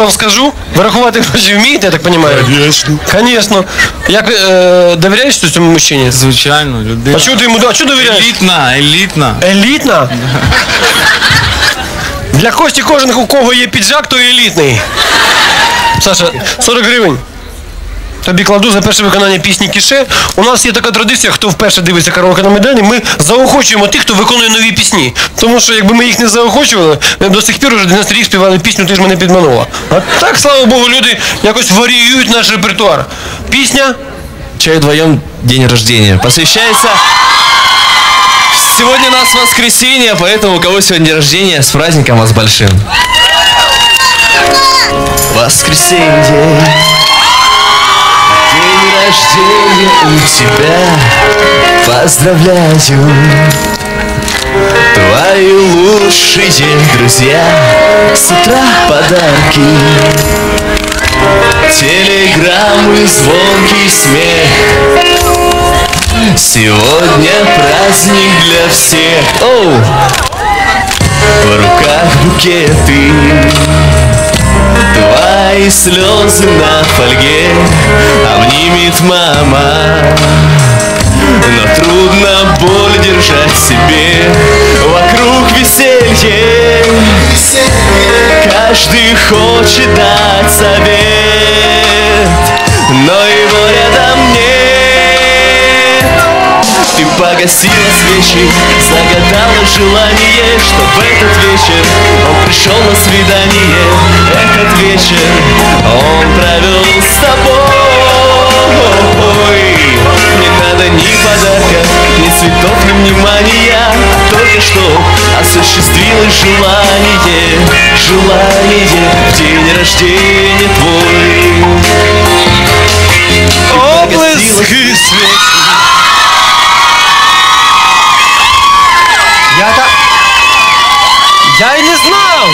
доларів скажу. Ви рахувати гроші вмієте, я так розумію? Конечно. Звісно. Як е, довіряєш ти цьому мужчині? Звичайно, людина. А чого ти йому а чого довіряєш? Елітна, елітна. Елітна? Для Кості кожен, у кого є піджак, то елітний. Саша, 40 гривень. Тобі кладу за перше виконання пісні Кіше. У нас є така традиція, хто вперше дивиться караоке на Майдані, ми заохочуємо тих, хто виконує нові пісні. Тому що якби ми їх не заохочували, ми б до сих пір уже 11 рік співали пісню Ти ж мене підманула. А так, слава Богу, люди якось варіюють наш репертуар. Пісня Чай вдвоем день рождения. Посвящается... Сегодня у нас воскресенье, поэтому у кого сегодня день рождения, с праздником вас большим. Воскресенье. Рождения у тебя. Поздравляю. Твои лучшие друзья. С утра подарки. Телеграммы, звонкий смех Сегодня праздник для всех Оу! В руках букеты Твои слезы на фольге Обнимет мама. Но трудно боль держать себе. Вокруг веселье. Каждый хочет дать совет. Но его рядом нет. Ты погасила свечи Загадала желание Чтоб в этот вечер Он пришел на свидание. Этот вечер Он провел с тобой внимания Только что осуществилось желание Желание в день рождения твой Облески світ. Я так. Я й не знав.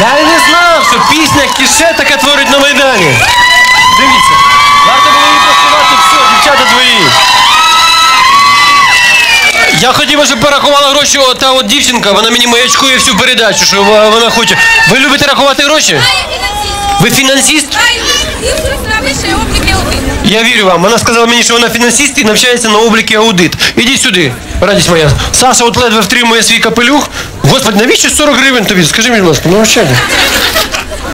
Я й не знав, що пісня кіше таке творить на Майдані. Дивіться. Я хотів, би, щоб порахувала гроші от та от дівчинка, вона мені маячкує всю передачу, що вона вона хоче. Ви любите рахувати гроші? Ви фінансист? Я вірю вам. Вона сказала мені, що вона фінансист і навчається на обліки аудит. Ідіть сюди, радість моя. Саша от ледве втримує свій капелюх. Господи, навіщо 40 гривень тобі? Скажи мені, будь ласка, ну чого?